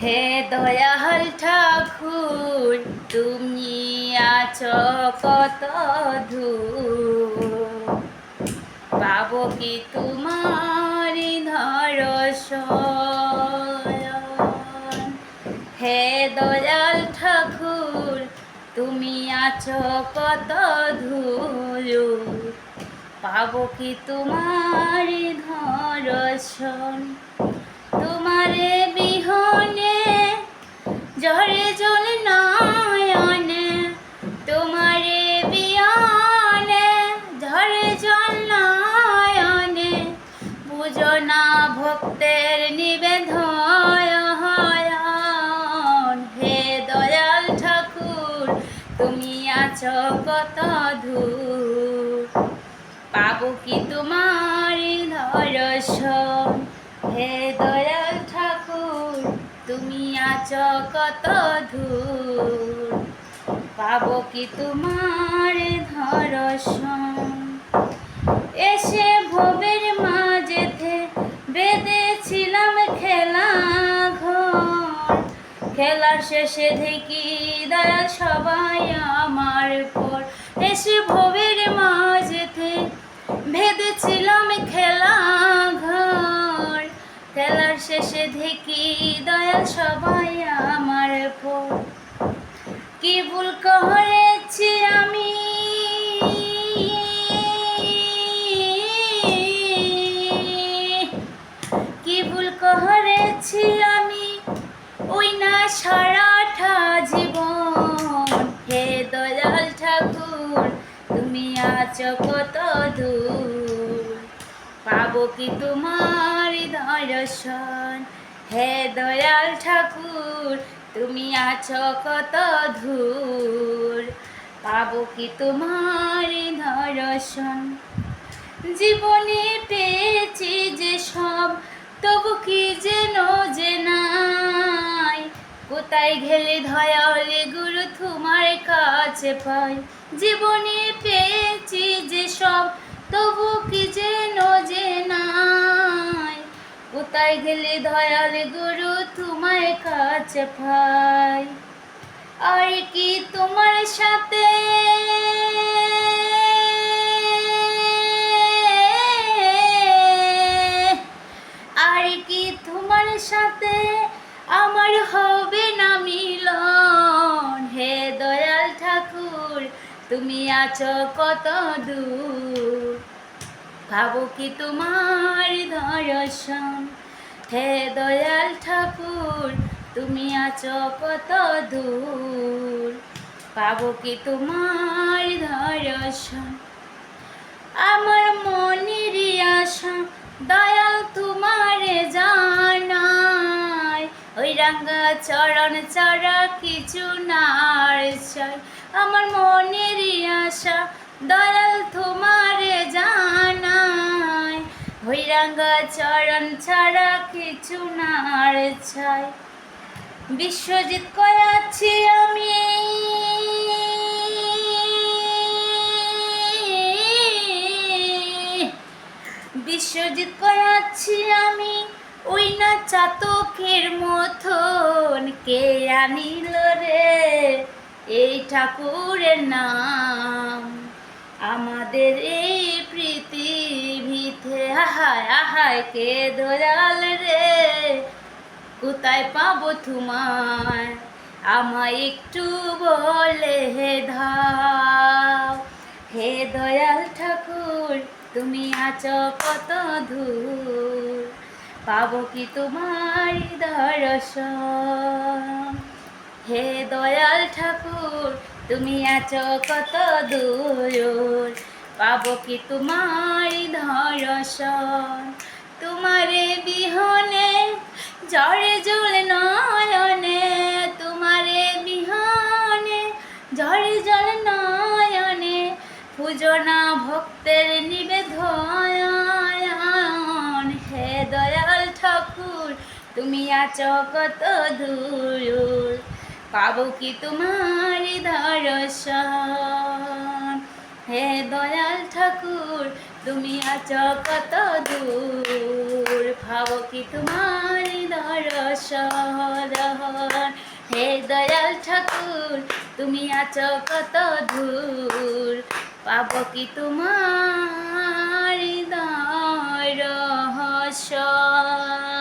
হে দয়াল ঠাকুর, তুমি আছো কত দূর? পাবো কি তোমার ধরসন হে দয়াল ঠাকুর, তুমি আছো কত ধুলো পাবো কি তোমার ধরসন না ভক্তের নিবেদন হে দয়াল ঠাকুর, তুমি আছো কত দূর। পাবো কি তোমার দর্শন? হে দয়াল ঠাকুর, তুমি আছো কত দূর। পাবো কি তোমার দর্শন? এসে ভবের খেলার শেষে দেখি দয়া সবাই আমার পর। এসে ভবের মাঝেতে ভেদেছিলাম খেলা ঘর। খেলার শেষে দেখি দয়া সবাই আমার পর। কি ভুল করেছি আমি কত দূর পাবো কি তোমার দর্শন? হে দয়াল ঠাকুর, তুমি আছো কত ধূর পাবো কি তোমার দর্শন? জীবনে পেয়েছি যে সব, তবু কি যেন যে নাই কোথায় গেলে ধয়ালে গুরু তোমার কাছে পাই? জীবনে পেয়েছি যে সব, তবু কি যেন যে নাই? কোথায় গেলে দয়াল গুরু তোমার কাছে পাই? আর কি তোমার সাথে? তুমি আছো কত দূর? ভাবো কি তোমার দর্শন? হে দয়াল ঠাকুর, তুমি আছো কত দূর? পাবো কি তোমার দর্শন? রাঙ্গা চরণ চড়া কিছু নার চাই আমার মনের আশা, দয়াল তোমারে জানাই। ওই চরণ ছাড়া কিছু নার চাই বিশ্বজিৎ কয়াছি আমি। বিশ্বজিৎ করাচ্ছি আমি। চাতকের মতন কে আনিল রে? এই ঠাকুরের নাম। আমাদের এই পৃথিবীতে আহায় আহায় কে দয়াল রে? কোথায় পাবো তোমায়? আমায় একটু বলে হে ধাও হে দয়াল ঠাকুর, তুমি আছো কত দূর? পাবো কি তোমার দর্শন? হে দয়াল ঠাকুর, তুমি আছো কত দূর? পাবো কি তোমার দর্শন? তোমারে বিহনে ঝড়ে জল নয়নে, তোমারে বিহনে ঝড়ে জল নয়নে পূজনা ভক্তের নিবেদন। তুমি আছো কত দূর পাবো কি তোমার দর্শন? হে দয়াল ঠাকুর তুমি আছো কত দূর ভাবো কি তোমার দর্শন? হে দয়াল ঠাকুর তুমি আছো কত দূর পাবো কি তোমার দর্শন?